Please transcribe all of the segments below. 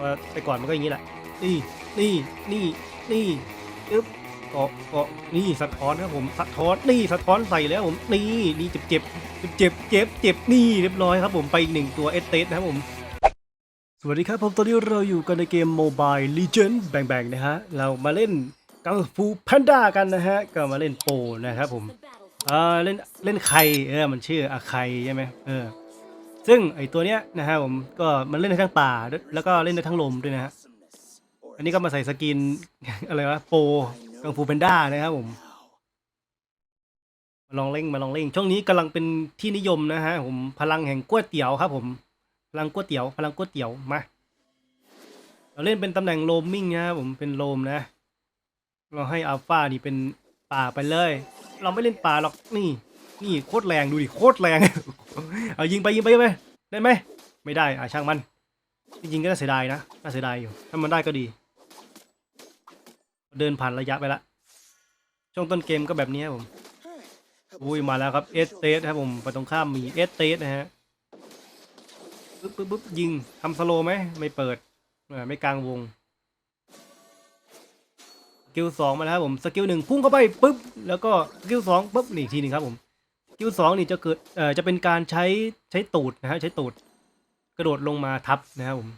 ว่าแต่ก่อนมันก็อย่างนี้แหละ นี่ นี่ นี่ นี่อึ๊บเกาะเกาะนี่สะท้อนครับผม สะท้อน นี่สะท้อนใส่แล้วผม นี่นี่เจ็บเจ็บเจ็บเจ็บเจ็บนี่เรียบร้อยครับผม ไปอีกหนึ่งตัวเอสเตสนะครับผมสวัสดีครับผมตอนนี้เราอยู่กันในเกม Mobile Legends แบ่งๆนะฮะ เรามาเล่นกังฟูแพนด้ากันนะฮะ ก็มาเล่นโปนะครับผมเออเล่นเล่นใครเออมันชื่ออาใครใช่ไหมเออ ซึ่งไอตัวเนี้ยนะฮะผมก็มันเล่นได้ทั้งป่า แล้วก็เล่นได้ทั้งลมด้วยนะฮะอันนี้ก็มาใส่สกินอะไรวะโปกังฟูแพนด้านะครับผมมาลองเล่งมาลองเล่งช่วงนี้กำลังเป็นที่นิยมนะฮะผมพลังแห่งก๋วยเตี๋ยวครับ ผม พลังก๋วยเตี๋ยว พลังก๋วยเตี๋ยวมาเราเล่นเป็นตำแหน่งโลมมิ่งนะครับผมเป็นโลมนะ เราให้อัลฟานี่เป็นป่าไปเลย เราไม่เล่นป่าหรอกนี่ นี่โคตรแรงดูดิโคตรแรง เอายิงไปยิงไปยิงไปได้ไหมไม่ได้อะช่างมันจริงๆก็น่าเสียดายนะน่าเสียดายอยู่ ถ้ามันได้ก็ดี เดินผ่านระยะไปละช่วงต้นเกมก็แบบนี้ครับผมอุ้ยมาแล้วครับเอสเตสครับผมไปตรงข้ามมีเอสเตสนะฮะปึ๊บปึ๊บปึ๊บยิงทำสโลไหมไม่เปิดไม่กลางวงสกิลสองมาแล้วครับผมสกิลหนึ่งพุ่งเข้าไปปุ๊บแล้วก็สกิลสองปุ๊บนี่อีกทีหนึ่งครับผม สกิลสองนี่จะเกิดเอ่อจะเป็นการใช้ใช้ตูดนะฮะใช้ตูด กระโดดลงมาทับนะครับผม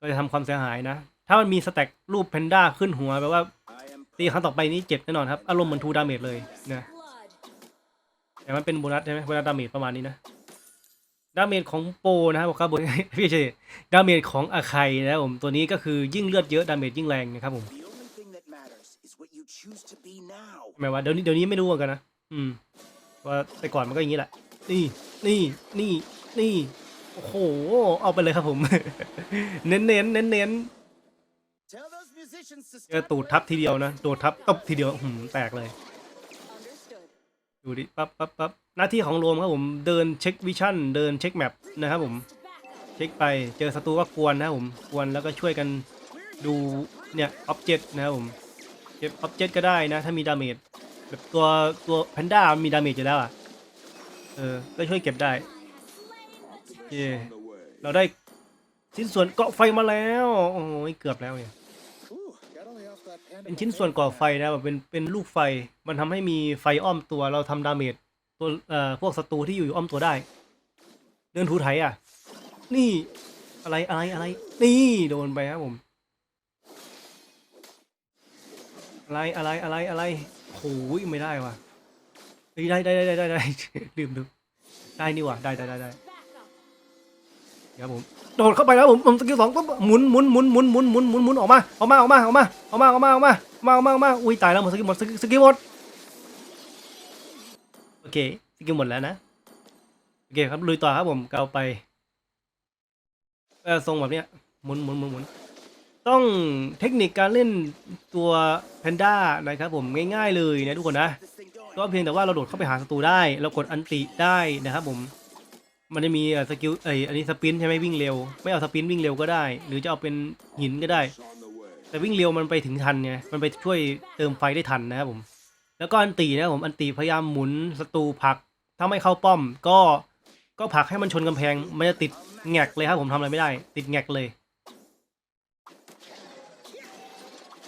ก็จะทำความเสียหายนะ ถ้ามันมีสแต็กรูปแพนด้าขึ้นหัวแปลว่าตีครั้งต่อไปนี้เจ็บแน่นอนครับ อารมณ์เหมือนทูดาเมจเลยนะแต่มันเป็นโบนัสใช่ไหมโบนัสดาเมจประมาณนี้นะดาเมจของโปรนะครับบอกครับบพี่เชดาเมจของอาไคนะครับผมตัวนี้ก็คือยิ่งเลือดเยอะดาเมจยิ่งแรงนะครับผม The only thing that matters is what you choose to be now. หมายว่าเดี๋ยวนี้เดี๋ยวนี้ไม่รู้เหมือนกันนะ อืม ว่าแต่ก่อนมันก็อย่างนี้แหละ นี่นี่นี่นี่โอ้โห เอาไปเลยครับผม เน้นเน้นเน้นเน้น Tell those musicians to เจอ stop ตูดทับทีเดียวนะโดดทับตบทีเดียวหืมแตกเลย ดูดิ ปั๊บปั๊บปั๊บหน้าที่ของโรมครับผม เดินเช็ควิชั่น เดินเช็คแมปนะครับผม เช็คไป เจอศัตรูก็กวนนะครับผม กวนแล้วก็ช่วยกันดู เนี่ยอ็อบเจกต์นะครับผม เก็บอ็อบเจกต์ก็ได้นะ ถ้ามีดาเมจ แบบตัวตัวแพนด้ามีดาเมจอยู่แล้วอะ เออ ก็ช่วยเก็บได้ โอเค เราได้ชิ้นส่วนเกาะไฟมาแล้ว โอ้ยเกือบแล้วเนี่ย เป็นชิ้นส่วนก่อไฟนะแบบเป็นเป็นลูกไฟ มันทำให้มีไฟอ้อมตัว เราทำดาเมจตัวเอ่อพวกศัตรูที่อยู่อ้อมตัวได้ เดินถูไถอะ นี่อะไรอะไรอะไร นี่โดนไปครับผม อะไรอะไรอะไรอะไร โอ้ยไม่ได้ว่ะเฮ้ยได้ได้ได้ได้ได้ได้ลืมลืมได้นี่ว่ะได้ได้ได้ได้เดี๋ยวผมโดดเข้าไปแล้วผมผมสกิลสองปุ๊บหมุนหมุนหมุนหมุนหมุนหมุนหมุนหมุนออกมาออกมาออกมาออกมาออกมาออกมาออกมาออกมาออกมาออกมาอุ้ยตายแล้วหมดสกิลหมดสกิลหมดโอเคสกิลหมดแล้วนะโอเคครับลุยต่อครับผมก็เอาไปเออทรงแบบเนี้ยหมุนหมุนหมุนหมุน ต้องเทคนิคการเล่นตัวแพนด้านะครับผมง่ายๆเลยนะทุกคนนะ ก็เพียงแต่ว่าเราโดดเข้าไปหาศัตรูได้ เรากดอันติได้นะครับผมมันจะมีสกิลเอ้ยอันนี้สปินใช่ไหมวิ่งเร็ว ไม่เอาสปินวิ่งเร็วก็ได้ หรือจะเอาเป็นหินก็ได้ แต่วิ่งเร็วมันไปถึงทันไงมันไปช่วยเติมไฟได้ทันนะครับผม แล้วก็อันตินะผมอันติพยายามหมุนศัตรูผัก ถ้าไม่เข้าป้อม ก็ก็ผักให้มันชนกำแพง มันจะติดแงกเลยครับผมทำอะไรไม่ได้ ติดแงกเลย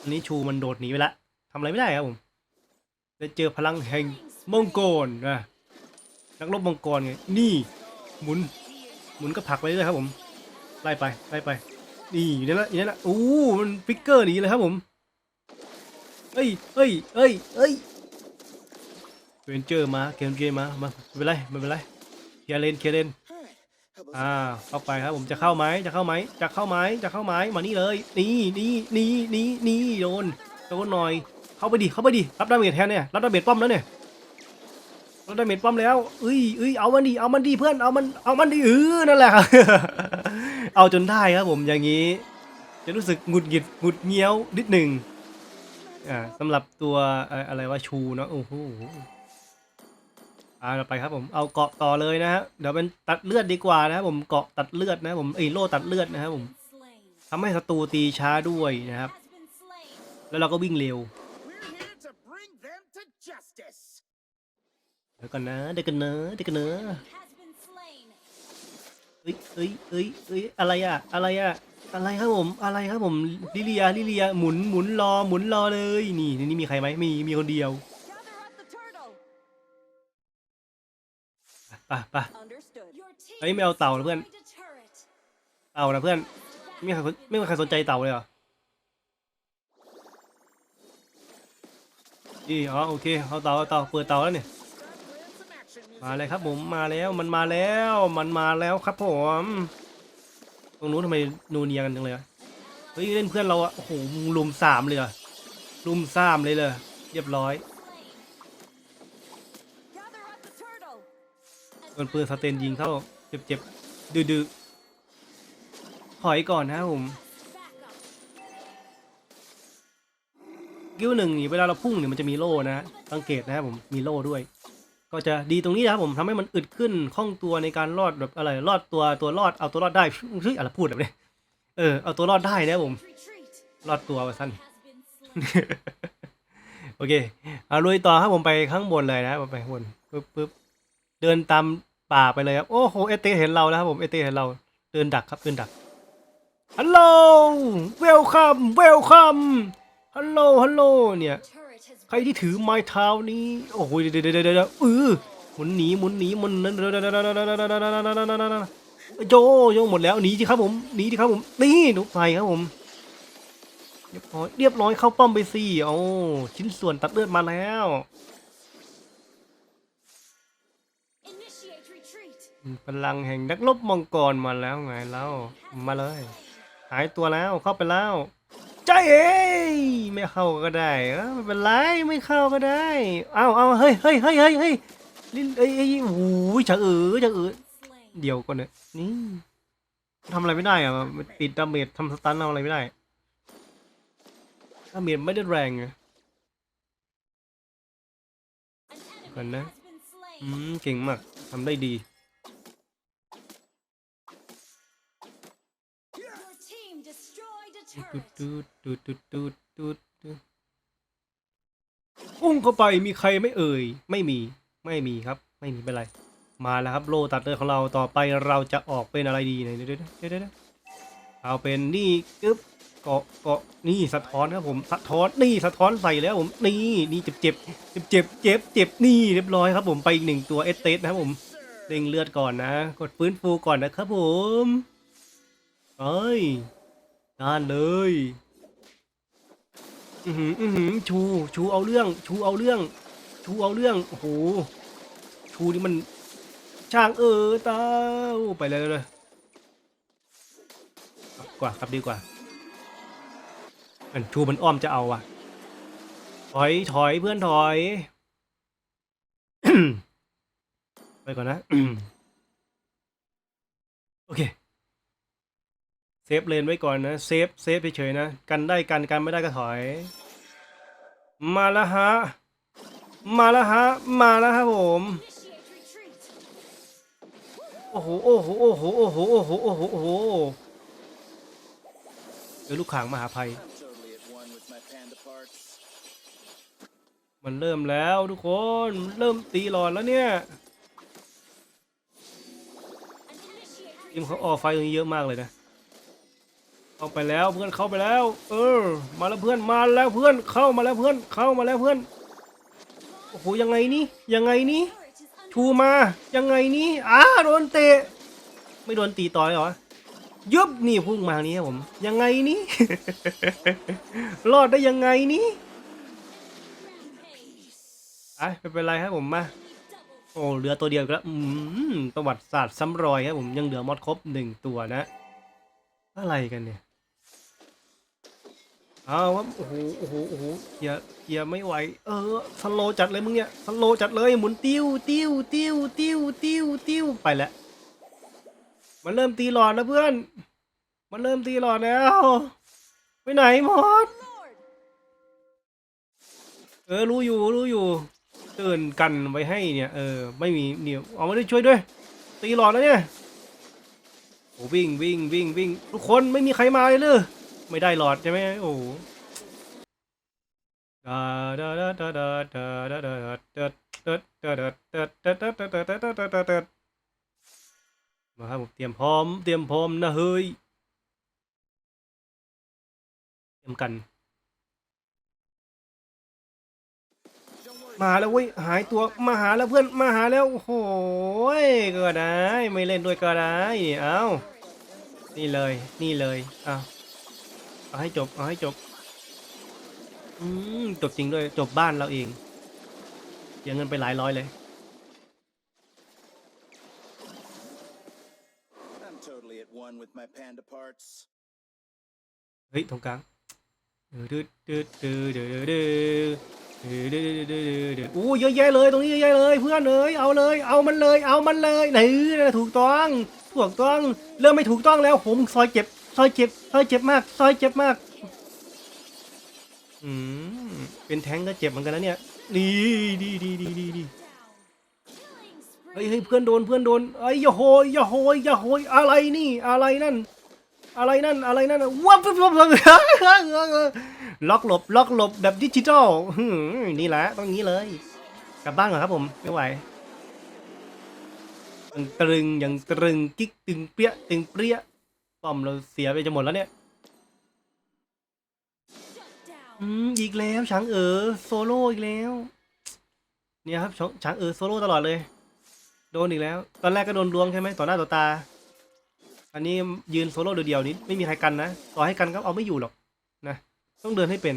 อันนี้ชูมันโดดหนีไปละทำอะไรไม่ได้ครับผมจะเจอพลังแห่งมังกรนะนักรบมงกรไงนี่หมุนหมุนก็ผลักไปเรื่อยครับผมไล่ไปไล่ไปนี่อยู่นั่นละอยู่นั่นละอู้มันฟิกเกอร์หนีเลยครับผมเอ้ยเอ้ยเอ้ยเอ้ยเวนเจอร์มาเกมเกมมามาไม่เป็นไรไม่เป็นไรเคลียร์เลนเคลียร์เลน อ่าเข้าไปครับผมจะเข้าไหมจะเข้าไหมจะเข้าไหมจะเข้าไหมมานี่เลยนี่นี่นี่นี่นี่โดนโดนหน่อย เข้าไปดิเข้าไปดิรับดาเมจแทนเนี่ยรับดาเมจป้อมแล้วเนี่ยรับดาเมจป้อมแล้วเอ้ยเอ้ยเอามันดิเอามันดิเพื่อนเอามันเอามันดิเออนั่นแหละครับเอาจนได้ครับผมอย่างนี้ จะรู้สึกหงุดหงิดหงุดเงี้ยวนิดหนึ่งอ่าสำหรับตัวเอ่ออะไรว่าชูเนาะโอ้โห อ่าเราไปครับผมเอาเกาะต่อเลยนะฮะเดี๋ยวเป็นตัดเลือดดีกว่านะครับผมเกาะตัดเลือดนะผมเอ้ยโล่ตัดเลือดนะครับผมทำให้ศัตรูตีช้าด้วยนะครับ แล้วเราก็วิ่งเร็วเดี๋ยวกันนะเดี๋ยวกันนะเดี๋ยวกันนะเอ้ยเอ้ยเอ้ยเอ้ยอะไรอะอะไรอะอะไรครับผมอะไรครับผมลิเลียลิเลียหมุนหมุนรอหมุนรอเลยนี่ในนี่มีใครไหมมีมีคนเดียว ไปไป Understood. Your team เฮ้ยไม่เอาเต่านะเพื่อน destroyed a turret. เต่านะเพื่อน ไม่มีใครสนไม่มีใครสนใจเต่าเลยเหรอนี่อ๋อโอเคเอาเต่าเอาเต่าเปิดเต่าแล้วเนี่ย Start playing some action music. มาเลยครับผมมาแล้วมันมาแล้วมันมาแล้วครับผมตรงนู้นทำไมนูเนียกันจังเลยอะเฮ้ยเล่นเพื่อนเราอะโอ้โหลุมสามเลยอะลุมสามเลยเลยเรียบร้อย โดนปืนสเตนยิงเข้าเจ็บเจ็บดื้อดื้อถอยก่อนนะครับผมกิ้วหนึ่งนี่เวลาเราพุ่งเนี่ยมันจะมีโล่นะสังเกตนะครับผมมีโล่ด้วย ก็จะดีตรงนี้นะครับผมทำให้มันอึดขึ้นคล่องตัวในการรอดแบบอะไรรอดตัวตัวรอดเอาตัวรอดได้เฮ้ยอะไรพูดแบบนี้เออเอาตัวรอดได้นะผมรอดตัวว่าสั้นโอเคเอาลุยต่อครับผมไปข้างบนเลยนะไปข้างบนปึ๊บปึ๊บ เดินตามป่าไปเลยครับ โอ้โห เอเตเห็นเราแล้วครับผม เอเตเห็นเราเดินดักครับเดินดัก ฮัลโหล เวลคัม เวลคัม ฮัลโหล ฮัลโหล เนี่ย ใครที่ถือไม้เท้านี้ โอ้โห เดี๋ยวเดี๋ยวเดี๋ยวเดี๋ยวเออหมุนหนีหมุนหนีหมุนนั่นโยโยหมดแล้วหนีสิครับผมหนีสิครับผม นี่หนุกใส่ครับผมเรียบร้อยเรียบร้อยเข้าป้อมไปสิโอ้ชิ้นส่วนตัดเลือดมาแล้ว พลังแห่งนักรบมังกรมาแล้วไงแล้วมาเลย หายตัวแล้วเข้าไปแล้วใจเอ้ยไม่เข้าก็ได้เออไม่เป็นไรไม่เข้าก็ได้เอาเอาเฮ้ยเฮ้ยเฮ้ยเฮ้ยเฮ้ยลิ้นเอ้ยเอ้ยโอ้โหจะเออจะเออเดี๋ยวก่อนเนี่ยนี่ทำอะไรไม่ได้อะมันติดดาเมจทำสตันทำอะไรไม่ได้ดาเมจไม่ได้แรงไง An Còn enemy đấy. has been slain. อืมเก่งมากทำได้ดี destroyed a ตูด turret. ตูดตูดตูดตูดตูดตูดพุ่งเข้าไปมีใครไม่เอ่ย ไม่มีไม่มีครับ ไม่มีเป็นไร มาแล้วครับโลตัดเตอร์ของเราต่อไปเราจะออกเป็นอะไรดีเนี่ยเดี๋ยวเดี๋ยวเดี๋ยวเอาเป็นนี่กึ๊บเกาะเกาะนี่สะท้อนครับผมสะท้อนนี่สะท้อนใส่แล้วผมนี่นี่เจ็บเจ็บเจ็บเจ็บเจ็บเจ็บนี่เรียบร้อยครับผมไปอีกหนึ่งตัวเอสเตสนะครับผมเร่งเลือดก่อนนะ กดฟื้นฟูก่อนนะครับผมเอ้ย ด้านเลยอือหืออือหือชูชูเอาเรื่อง ชูเอาเรื่อง ชูเอาเรื่องโอ้โหชูนี่มันช่างเออตาไปเลยเลยกว่าครับดีกว่ามันชูมันอ้อมจะเอาว่ะถอยถอยเพื่อนถอยไปก่อนนะโอเค เซฟเลนไว้ก่อนนะเซฟเซฟเฉยๆนะ กันได้กันกันไม่ได้ก็ถอย มาแล้วฮะ มาแล้วฮะ มาแล้วครับผม โอ้โหโอ้โหโอ้โหโอ้โหโอ้โหโอ้โหโอ้โหเจอลูกขางมหาภัย มันเริ่มแล้วทุกคนเริ่มตีหลอดแล้วเนี่ยทีมเขาออกไฟตรงนี้เยอะมากเลยนะ เข้าไปแล้วเพื่อนเข้าไปแล้ว เออ มาแล้วเพื่อนมาแล้วเพื่อนเข้ามาแล้วเพื่อนเข้ามาแล้วเพื่อนโอ้โหยังไงนี่ยังไงนี่ชูมายังไงนี่อ้าโดนเตะไม่โดนตีต่อยเหรอยึบนี่พุ่งมาทางนี้ครับผม ยังไงนี่รอดได้ยังไงนี่ไอ้ไม่เป็นไรครับผมมาโอ้เหลือตัวเดียวกแล้วอืมประวัติศาสตร์ซ้ำรอยครับผมยังเหลือมอดครบหนึ่งตัวนะ อะไรกันเนี่ย เอาครับโอ้โหโอ้โหโอ้โหเกียร์เกียร์ไม่ไหว เออสโลจัดเลยมึงเนี่ยสโลจัดเลยหมุนติ้วติ้วติ้วติ้วติ้วติ้วไปแล้วมันเริ่มตีหลอดแล้วเพื่อน มันเริ่มตีหลอดแล้วไปไหนหมดเออรู้อยู่รู้อยู่เตือนกันไว้ให้เนี่ยเออไม่มีเนี่ยเอามาด้วยช่วยด้วย ตีหลอดแล้วเนี่ยโอ้วิ่งวิ่งวิ่งวิ่งทุกคนไม่มีใครมาเลยเลย ไม่ได้หลอดใช่ไหมโอ้โหมาครับผมเตรียมพร้อม เตรียมพร้อมนะเฮ้ย เตรียมกัน มาแล้วเว้ย หายตัว มาหาแล้วเพื่อน มาหาแล้ว โอ้โหก็ได้ ไม่เล่นด้วยก็ได้ เอ้า นี่เลย นี่เลย อ้าว เอาให้จบ เอาให้จบ อืม จบจริงด้วย จบบ้านเราเองเสียเงินไปหลายร้อยเลย I'm totally at one with my panda parts. เฮ้ยตรงกลางดืดดืดดืดดืดดืดดืดดืดดืดดืดดืดอู้เยอะแยะเลยตรงนี้เยอะแยะเลย เพื่อนเอ้ยเอาเลย เอามันเลย เอามันเลยไหนถูกต้องถูกต้องเริ่มไม่ถูกต้องแล้วผมซอยเจ็บ ซอยเจ็บ ซอยเจ็บมาก ซอยเจ็บมาก อืม เป็นแท้งก็เจ็บเหมือนกันนะเนี่ย ดีดีดีดีดีดี Down. Killing เฮ้ย spree. เฮ้ยเพื่อนโดน เพื่อนโดนเอ้ยอย่าโหยอย่าโหยอย่าโหยอะไรนี่ อะไรนั่น อะไรนั่น อะไรนั่นวับวับวับวับล็อกหลบ ล็อกหลบแบบดิจิทัลหืมนี่แหละ ต้องงี้เลย กลับบ้านก่อนครับผม ไม่ไหวยังตรึงยังตรึงกิ๊กตึงเปรี้ยตึงเปรี้ย ป้อมเราเสียไปจะหมดแล้วเนี่ย Shut down. อืม อีกแล้วช้างเอ๋อโซโล่อีกแล้ว เนี่ยครับช้างช้างเอ๋อโซโล่ตลอดเลย โดนอีกแล้ว ตอนแรกก็โดนดวงใช่ไหมต่อหน้าต่อตา อันนี้ยืนโซโล่เดียวๆนี้ไม่มีใครกันนะ ต่อให้กันก็เอาไม่อยู่หรอกนะ ต้องเดินให้เป็น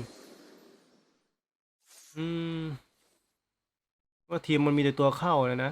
อืมว่าทีมมันมีแต่ตัวเข้าเลยนะ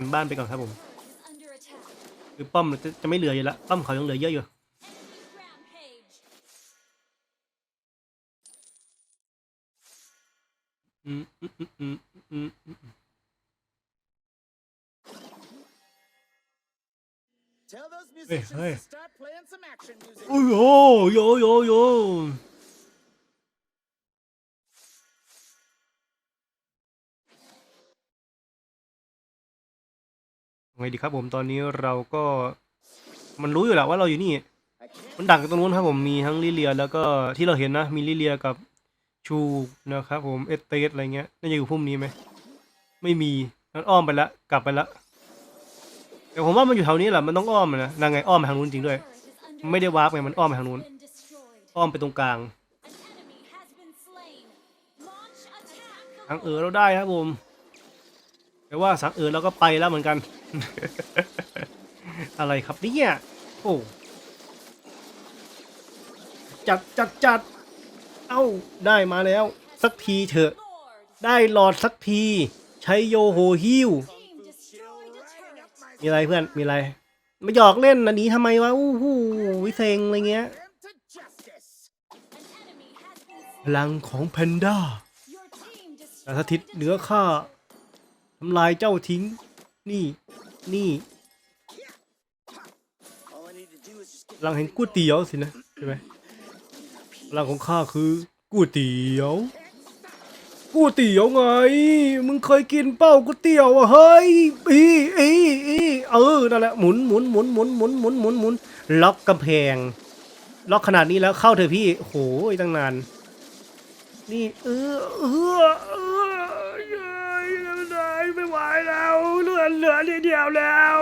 เป็นบ้านไปก่อนครับผม Is under attack. คือป้อมจะจะไม่เหลืออยู่ละป้อมเขายังเหลือเยอะอยู่ Enemy rampage. อืมอืมอืมอืมอืมอืม Tell those Hey, musicians hey. to start playing some action music. โอ้โหโยโยโย ไงดีครับผมตอนนี้เราก็มันรู้อยู่แหละว่าเราอยู่นี่ I can't มันดักอยู่ตรงนู้นครับผมมีทั้งลิเลีย แล้วก็ที่เราเห็นนะ มีลิเลียกับชูนะครับผมเอสเตสอะไรเงี้ยน่าจะอยู่พุ่มนี้ไหมไม่มีมันอ้อมไปละกลับไปละแต่ผมว่ามันอยู่แถวนี้แหละมันต้องอ้อมอะนะนางไงอ้อมไปทางนู้นจริงด้วย Turret is under ไม่ได้วาร์ปไงมันอ้อมไปทางนู้น been destroyed. อ้อมไปตรงกลาง An enemy has been slain. Launch attack. สังเอ๋อเราได้ครับผม แต่ว่าสังเอ๋อเราก็ไปแล้วเหมือนกัน อะไรครับเนี่ยโอ้จัดจัดจัดเอ้าได้มาแล้ว สักทีเถอะ Lord. ได้หลอดสักที ใช้โยโฮฮิว Team destroyed a turret. มีอะไรเพื่อนมีอะไรไม่หยอกเล่นนะหนีทำไมวะอู้หูวิเซงอะไรเงี้ย them to justice. An enemy has been พลังของแพนด้า slain. Your team แต่ destroyed สถิตเหนือข้า ทำลายเจ้าทิ้ง นี่ นี่พลังแห่งก๋วยเตี๋ยวสินะใช่ไหมพลังของข้าคือก๋วยเตี๋ยวก๋วยเตี๋ยวไง มึงเคยกินเป้าก๋วยเตี๋ยวอะเฮ้ยอีอีอีเออนั่นแหละหมุนหมุนหมุนหมุนหมุนหมุนหมุนหมุนล็อกกำแพง ล็อกขนาดนี้แล้วเข้าเถอะพี่โอ้โหตั้งนาน นี่เออเออ ไม่ไหวแล้วเหลือเหลือนิดเดียวแล้ว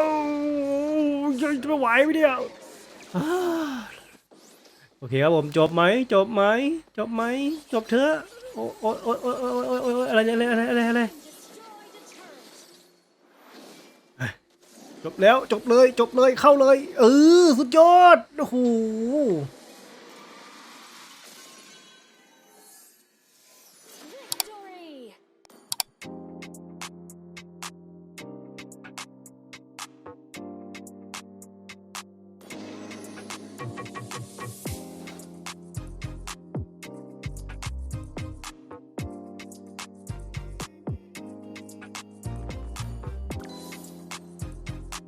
จะไม่ไหวไม่เดียวโอเคครับผมจบไหมจบไหมจบไหมจบเถอะโอ้โอ้โอ้โอ้โอ้โอ้โอ้ออะไรอะไรอะไรอะไรจบแล้วจบเลยจบเลยเข้าเลยเออสุดยอดโอ้โห